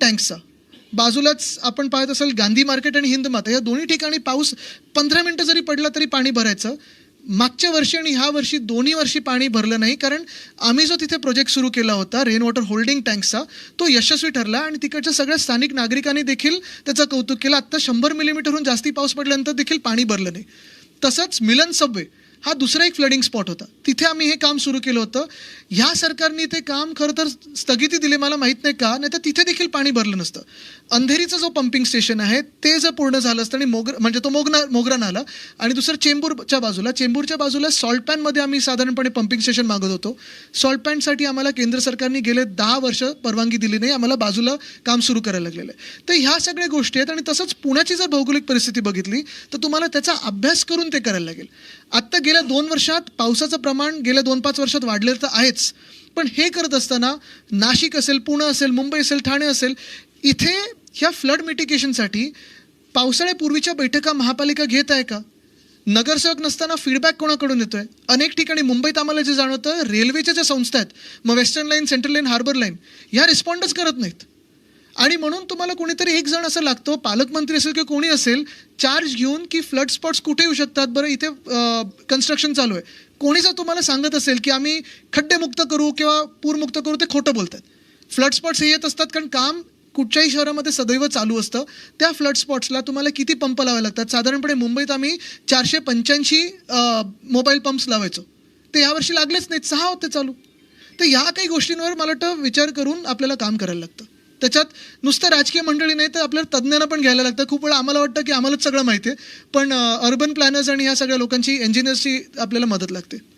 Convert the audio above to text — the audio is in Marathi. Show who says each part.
Speaker 1: टँक्सचा बाजूलाच आपण पाहत असाल गांधी मार्केट आणि हिंद माता या दोन्ही ठिकाणी पाऊस पंधरा मिनटं जरी पडला तरी पाणी भरायचं. मागच्या वर्षी आणि ह्या वर्षी दोन्ही वर्षी पाणी भरलं नाही कारण आम्ही जो तिथे प्रोजेक्ट सुरू केला होता रेन वॉटर होल्डिंग टँक्सचा तो यशस्वी ठरला आणि तिकडच्या सगळ्या स्थानिक नागरिकांनी देखील त्याचं कौतुक केलं. आत्ता शंभर मिलीमीटरहून जास्ती पाऊस पडल्यानंतर देखील पाणी भरलं नाही. तसंच मिलन सबवे हा दुसरा एक फ्लडिंग स्पॉट होता. तिथे आम्ही हे काम सुरू केलं होतं. ह्या सरकारने ते काम खरं तर स्थगिती दिली मला माहीत नाही का? नाही तर तिथे देखील पाणी भरलं नसतं. अंधेरीचं जो पंपिंग स्टेशन आहे ते जर पूर्ण झालं असतं आणि मोगर म्हणजे तो मोगना मोगरा नाला आणि दुसरं चेंबूरच्या बाजूला चेंबूरच्या बाजूला सॉल्ट पॅनमध्ये आम्ही साधारणपणे पंपिंग स्टेशन मागत होतो. सॉल्ट पॅनसाठी आम्हाला केंद्र सरकारने गेले दहा वर्ष परवानगी दिली नाही आम्हाला बाजूला काम सुरू करायला लागलेलं आहे. तर ह्या सगळ्या गोष्टी आहेत आणि तसंच पुण्याची जर भौगोलिक परिस्थिती बघितली तर तुम्हाला त्याचा अभ्यास करून ते करायला लागेल. आत्ता गेल्या दोन वर्षात पावसाचं प्रमाण गेल्या दोन पाच वर्षात वाढलेलं तर आहेच. पण हे करत असताना नाशिक असेल पुणे असेल मुंबई असेल ठाणे असेल इथे ह्या फ्लड मिटिकेशनसाठी पावसाळ्यापूर्वीच्या बैठका महापालिका घेत आहे का? नगरसेवक नसताना फीडबॅक कोणाकडून येतोय? अनेक ठिकाणी मुंबईत आम्हाला जे जाणवतं रेल्वेच्या ज्या संस्था आहेत मग western line central line harbour line ह्या रिस्पॉन्डच करत नाहीत. आणि म्हणून तुम्हाला कोणीतरी एक जण असं लागतो पालकमंत्री असेल किंवा कोणी असेल चार्ज घेऊन की फ्लड स्पॉट्स कुठे येऊ शकतात? बरं इथे कन्स्ट्रक्शन चालू आहे. कोणी जर तुम्हाला सांगत असेल की आम्ही खड्डेमुक्त करू किंवा पूरमुक्त करू ते खोटं बोलतात. फ्लड स्पॉट्स हे येत असतात कारण काम कुठच्याही शहरामध्ये सदैव चालू असतं. त्या फ्लड स्पॉट्सला तुम्हाला किती पंप लावावे लागतात? साधारणपणे मुंबईत आम्ही चारशे पंच्याऐंशी मोबाईल पंप्स लावायचो. ते यावर्षी लागलेच नाहीत. सहा होते चालू. तर या काही गोष्टींवर मला वाटतं विचार करून आपल्याला काम करायला लागतं. त्याच्यात नुसतं राजकीय मंडळी नाही तर आपल्याला तज्ज्ञांना पण घ्यायला लागतं. खूप वेळा आम्हाला वाटतं की आम्हालाच सगळं माहिती आहे. पण अर्बन प्लॅनर्स आणि ह्या सगळ्या लोकांची इंजिनियर्सची आपल्याला मदत लागते.